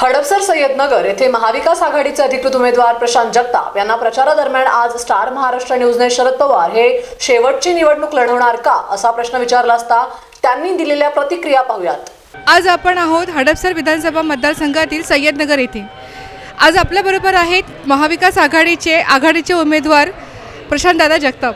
हडपसर सय्यदनगर येथे महाविकास आघाडीचे अधिकृत उमेदवार प्रशांत जगताप यांना प्रचारादरम्यान आज स्टार महाराष्ट्र न्यूजने शरद पवार हे शेवटची निवडणूक लढवणार का असा प्रश्न विचारला असता त्यांनी दिलेल्या प्रतिक्रिया पाहूयात. आज आपण आहोत हडपसर विधानसभा मतदारसंघातील सय्यदनगर येथे. आज आपल्याबरोबर आहेत महाविकास आघाडीचे आघाडीचे उमेदवार प्रशांतदादा जगताप.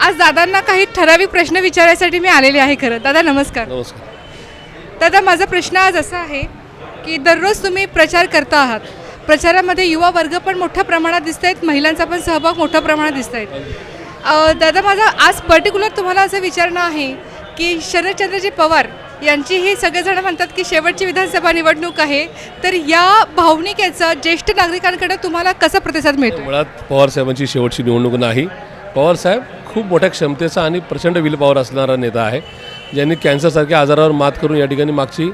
आज दादांना काही ठराविक प्रश्न विचारायसाठी मी आलेले आहे खरं. दादा नमस्कार. नमस्कार. दादा माझा प्रश्न आज असा आहे की दररोज तुम्ही प्रचार करता आहात. प्रचारामध्ये युवा वर्ग पण मोठ्या प्रमाणात दिसत आहेत महिलांचा पण सहभाग मोठ्या प्रमाणात दिसत आहेत दादा माझा आज पर्टिक्युलर तुम्हाला असं विचारणं आहे की शरदचंद्रजी पवार यांची ही सगळेजण म्हणतात की शेवटची विधानसभा निवडणूक आहे तर या भावनिकेचा ज्येष्ठ नागरिकांकडे तुम्हाला कसा प्रतिसाद मिळतो? मुळात पवार साहेबांची शेवटची निवडणूक नाही. पवार साहेब खूप मोठ्या क्षमतेचा आणि प्रचंड विल पॉवर असणारा नेता आहे. ज्यांनी कॅन्सरसारख्या आजारावर मात करून या ठिकाणी मागची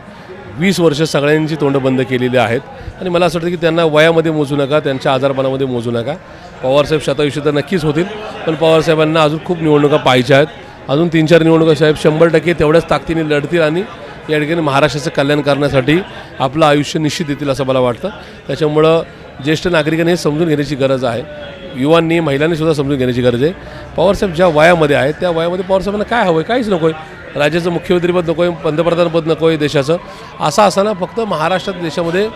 वीस वर्ष सगळ्यांची तोंड बंद केलेली आहेत. आणि मला असं वाटतं की त्यांना वयामध्ये मोजू नका त्यांच्या आजारपणामध्ये मोजू नका. पवारसाहेब शतायुषी तर नक्कीच होतील पण पवारसाहेबांना अजून खूप निवडणुका पाहिजे आहेत. अजून तीन चार निवडणुका साहेब शंभर टक्के तेवढ्याच ताकदीने लढतील आणि या ठिकाणी महाराष्ट्राचं कल्याण करण्यासाठी आपलं आयुष्य निश्चित देतील असं मला वाटतं. त्याच्यामुळं ज्येष्ठ नागरिकांनी हे समजून घेण्याची गरज आहे. युवांनी महिलांनी सुद्धा समजून घेण्याची गरज आहे. पवारसाहेब ज्या वयामध्ये आहेत त्या वयामध्ये पवारसाहेबांना काय हवं आहे काहीच नको आहे राज्याचं मुख्यमंत्रीपद नको आहे पंतप्रधानपद नको आहे देशाचं. असं असताना फक्त महाराष्ट्रात देशामध्ये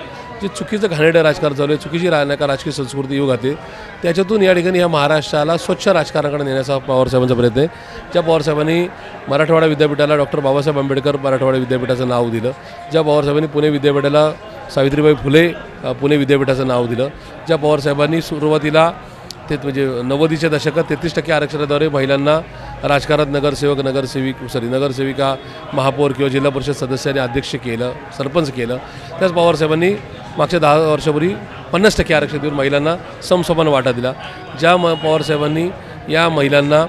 जे चुकीचं घाणेरडं राजकारण चालू आहे चुकीची रा का राजकीय संस्कृती येऊ घाते त्याच्यातून या ठिकाणी ह्या महाराष्ट्राला स्वच्छ राजकारणाकडे नेण्याचा पवारसाहेबांचा प्रयत्न आहे. ज्या पवारसाहेबांनी मराठवाडा विद्यापीठाला डॉक्टर बाबासाहेब आंबेडकर मराठवाडा विद्यापीठाचं नाव दिलं ज्या पवारसाहेबांनी पुणे विद्यापीठाला सावित्रीबाई फुले पुणे विद्यापीठाचं नाव दिलं ज्या पवारसाहेबांनी सुरुवातीला ते म्हणजे नव्वदीच्या दशकात तेहतीस टक्के आरक्षणाद्वारे महिलांना राजकारणात नगरसेवक नगरसेविक सॉरी नगरसेविका महापौर किंवा जिल्हा परिषद सदस्यांनी अध्यक्ष केलं सरपंच केलं. त्याच पवारसाहेबांनी मागच्या दहा वर्षापूर्वी पन्नास टक्के आरक्षण देऊन महिलांना समसमान वाटा दिला. ज्या म पवारसाहेबांनी या महिलांना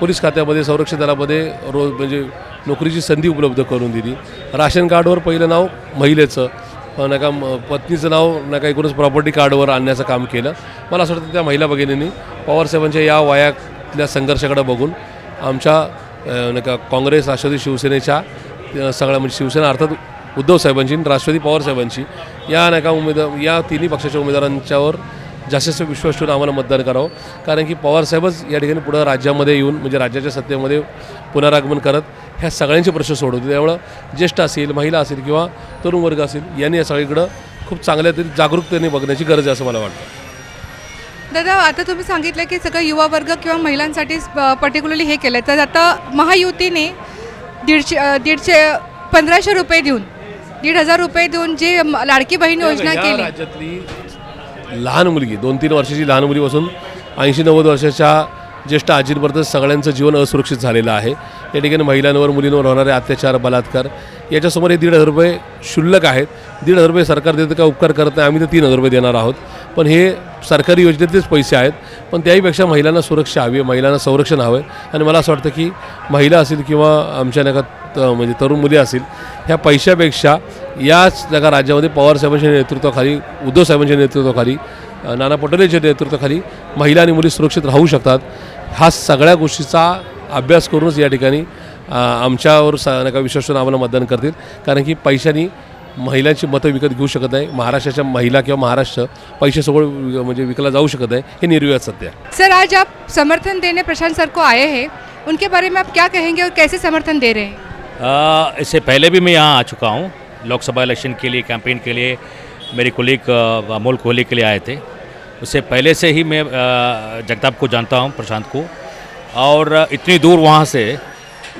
पोलीस खात्यामध्ये संरक्षण दलामध्ये रोज म्हणजे नोकरीची संधी उपलब्ध करून दिली. राशन कार्डवर पहिलं नाव महिलेचं नाही का म- पत्नीचं नाव नाही का एकूणच प्रॉपर्टी कार्डवर आणण्याचं काम केलं. मला असं वाटतं त्या महिला भगिनींनी पवारसाहेबांच्या या वयातल्या संघर्षाकडे बघून आमच्या नाही का काँग्रेस राष्ट्रवादी शिवसेनेच्या सगळ्या म्हणजे शिवसेना अर्थात उद्धव साहेबांची आणि राष्ट्रवादी पवार साहेबांची या नाही का उमेदवार या तिन्ही पक्षाच्या उमेदवारांच्यावर जास्तीत जास्त विश्वास ठेवून आम्हाला मतदान करावं. कारण की पवारसाहेबच या ठिकाणी पुढं राज्यामध्ये येऊन म्हणजे राज्याच्या सत्तेमध्ये पुनरागमन करत ह्या सगळ्यांचे प्रश्न सोडवते. त्यामुळं ज्येष्ठ असेल महिला असेल किंवा तरुण वर्ग असेल यांनी या सगळीकडं खूप चांगल्या तरी जागरूकतेने बघण्याची गरज आहे असं मला वाटतं. दादा आता तुम्ही सांगितलं की सगळं युवा वर्ग किंवा महिलांसाठी पर्टिक्युलरली हे केलं तर आता महायुतीने दीडशे दीडशे पंधराशे रुपये देऊन दीड हजार रुपये देऊन जे लाडकी बहीण योजना या केली. राज्यातली लहान मुलगी दोन तीन वर्षाची लहान मुलीपासून ऐंशी नव्वद वर्षाच्या ज्येष्ठ आजींपर्यंत सगळ्यांचं जीवन असुरक्षित झालेलं आहे. या ठिकाणी महिलांवर मुलींवर होणारे अत्याचार बलात्कार याच्यासमोर हे दीड हजार रुपये क्षुल्लक आहेत. दीड हजार रुपये सरकार देतं का उपकार करत नाही आम्ही तर तीन हजार रुपये देणार आहोत. पण हे सरकारी योजनेतलेच पैसे आहेत. पण त्याहीपेक्षा महिलांना सुरक्षा हवी आहे महिलांना संरक्षण हवं आहे. आणि मला असं वाटतं की महिला असेल किंवा आमच्या नका त- म्हणजे तरुण मुली असतील ह्या पैशापेक्षा याच नका राज्यामध्ये पवारसाहेबांच्या नेतृत्वाखाली उद्धव साहेबांच्या नेतृत्वाखाली नाना पटोलेच्या नेतृत्वाखाली महिला आणि मुली सुरक्षित राहू शकतात. हा सगळ्या गोष्टीचा अभ्यास करूनच या ठिकाणी आमच्यावर स नका विश्वासून आम्हाला मतदान करतील. कारण की पैशानी महिलांची मतं विकत घेऊ शकत नाही महाराष्ट्राच्या महिला किंवा महाराष्ट्र पैसे वि- म्हणजे विकला जाऊ शकत नाही हे निर्विवाद सत्य आहे सर आज आप समर्थन देने प्रशांत सर को आए हैं उनके बारे में आप क्या कहेंगे और कैसे समर्थन दे रहे हैं? इससे पहले भी मैं यहाँ आ चुका हूँ लोकसभा इलेक्शन के लिए कैंपेन के लिए मेरे कोलीग अमोल कोहली के लिए आए थे। उससे पहले से ही मैं जगताप को जानता हूँ प्रशांत को। और इतनी दूर वहाँ से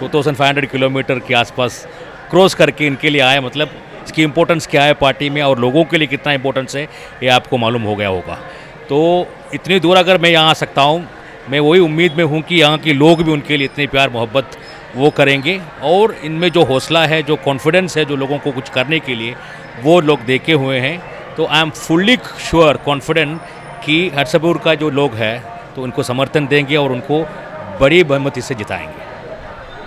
2500 किलोमीटर के आसपास क्रॉस करके इनके लिए आए मतलब इसकी इम्पोर्टेंस क्या है पार्टी में और लोगों के लिए कितना इम्पोर्टेंस है, ये आपको मालूम हो गया होगा। तो इतनी दूर अगर मैं यहाँ आ सकता हूँ, मैं वही उम्मीद में हूँ कि यहाँ के लोग भी उनके लिए इतनी प्यार, मोहब्बत वो करेंगे और इनमें जो हौसला है, जो कॉन्फिडेंस है, जो लोगों को कुछ करने के लिए, वो लोग देखे हुए हैं। तो I am fully sure confident कि हर्षपुर का जो लोग हैं तो उनको समर्थन देंगे और उनको बड़ी बहुमति से जिताएँगे।